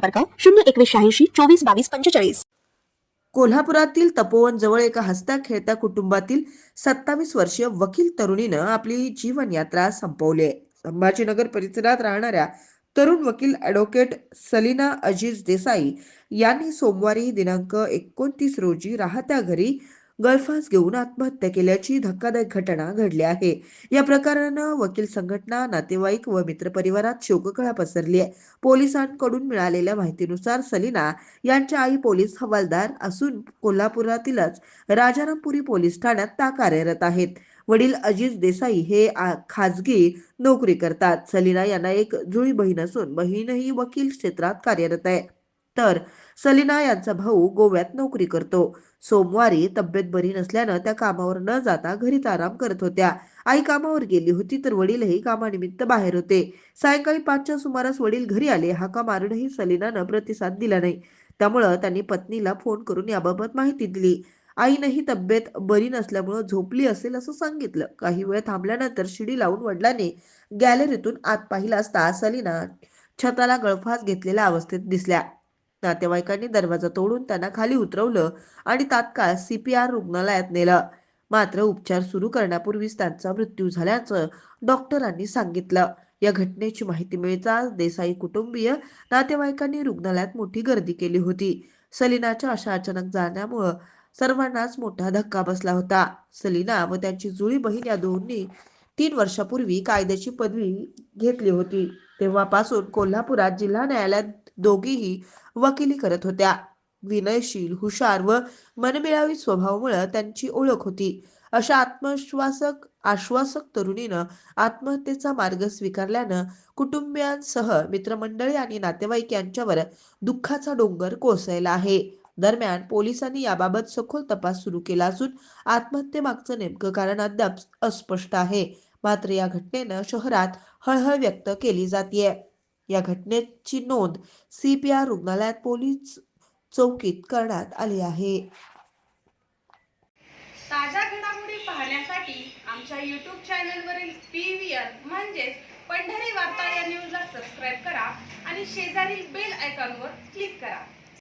संपर्क शून्य एकवीस शहाऐंशी चोवीस बावीस पंचेचाळीस कोल्हापुरातील तपोवन जवळ एका हसत्या खेळत्या कुटुंबातील सत्तावीस वर्षीय वकील तरुणीनं आपली जीवनयात्रा संपवली आहे. संभाजीनगर परिसरात राहणाऱ्या तरुण वकील ॲडव्होकेट सलीना अजीज देसाई यांनी सोमवारी दिनांक एकोणतीस रोजी राहत्या घरी गळफास घेऊन आत्महत्या केल्याची धक्कादायक घटना घडली आहे. या प्रकरणानं वकील संघटना नातेवाईक व मित्रपरिवारात शोककळा पसरली आहे. पोलिसांकडून मिळालेल्या माहितीनुसार सलीना यांच्या आई पोलीस हवालदार असून कोल्हापुरातीलच राजारामपुरी पोलीस ठाण्यात त्या कार्यरत आहेत. वडील अजिज देसाई हे आ- खाजगी नोकरी करतात. सलीना यांना एक जुळी बहीण असून बहीणही वकील क्षेत्रात कार्यरत आहे. तर सलीना यांचा भाऊ गोव्यात नोकरी करतो. सोमवारी तब्येत बरी नसल्यानं त्या कामावर न जाता घरीच आराम करत होत्या. आई कामावर गेली होती तर वडीलही कामानिमित्त बाहेर होते. सायंकाळी पाचच्या सुमारास वडील घरी आले. हाका मारूनही सलीनानं प्रतिसाद दिला नाही. त्यामुळं त्यांनी पत्नीला फोन करून याबाबत माहिती दिली. आईनंही तब्येत बरी नसल्यामुळं झोपली असेल असं सांगितलं. काही वेळ थांबल्यानंतर शिडी लावून वडिलांनी गॅलरीतून आत पाहिला असता सलीना छताला गळफास घेतलेल्या अवस्थेत दिसल्या. नातेवाईकांनी दरवाजा तोडून त्यांना खाली उतरवलं आणि तात्काळ सीपीआर रुग्णालयात नेलं. मात्र उपचार सुरू करण्यापूर्वीच त्यांचा मृत्यू झाल्याचं डॉक्टरांनी सांगितलं. या घटनेची माहिती मिळताच देसाई कुटुंबीय नातेवाईकांनी रुग्णालयात मोठी गर्दी केली होती. सलीनाच्या अशा अचानक जाण्यामुळं सर्वांनाच मोठा धक्का बसला होता. सलीना व त्यांची जुळी बहीण या दोन्ही तीन वर्षापूर्वी कायद्याची पदवी घेतली होती. तेव्हापासून कोल्हापुरात जिल्हा न्यायालयात दोघीही वकिली करत होत्या. विनयशील हुशार व मनमिळावी स्वभावामुळे त्यांची ओळख होती. अशा आत्मविश्वासक आश्वासक तरुणीनं आत्महत्येचा मार्ग स्वीकारल्यानं कुटुंबियांसह मित्रमंडळी आणि नातेवाईक यांच्यावर दुःखाचा डोंगर कोसळला आहे. दरम्यान पोलिसांनी याबाबत सखोल तपास सुरू केला असून आत्महत्येमागचं नेमकं कारण अद्याप अस्पष्ट आहे. मात्र या घटनेनं शहरात हळहळ व्यक्त केली जातीये. या घटनेची नोंद सीपीआर रुग्णालयात पोलीस चौकीत करण्यात आली आहे. ताज्या घडामोडी पाहण्यासाठी आमच्या यूट्यूब चॅनलवरील पी व्ही आर म्हणजेच पंढरी वार्ता या न्यूजला सबस्क्राईब करा आणि शेजारील बेल आयकॉनवर क्लिक करा.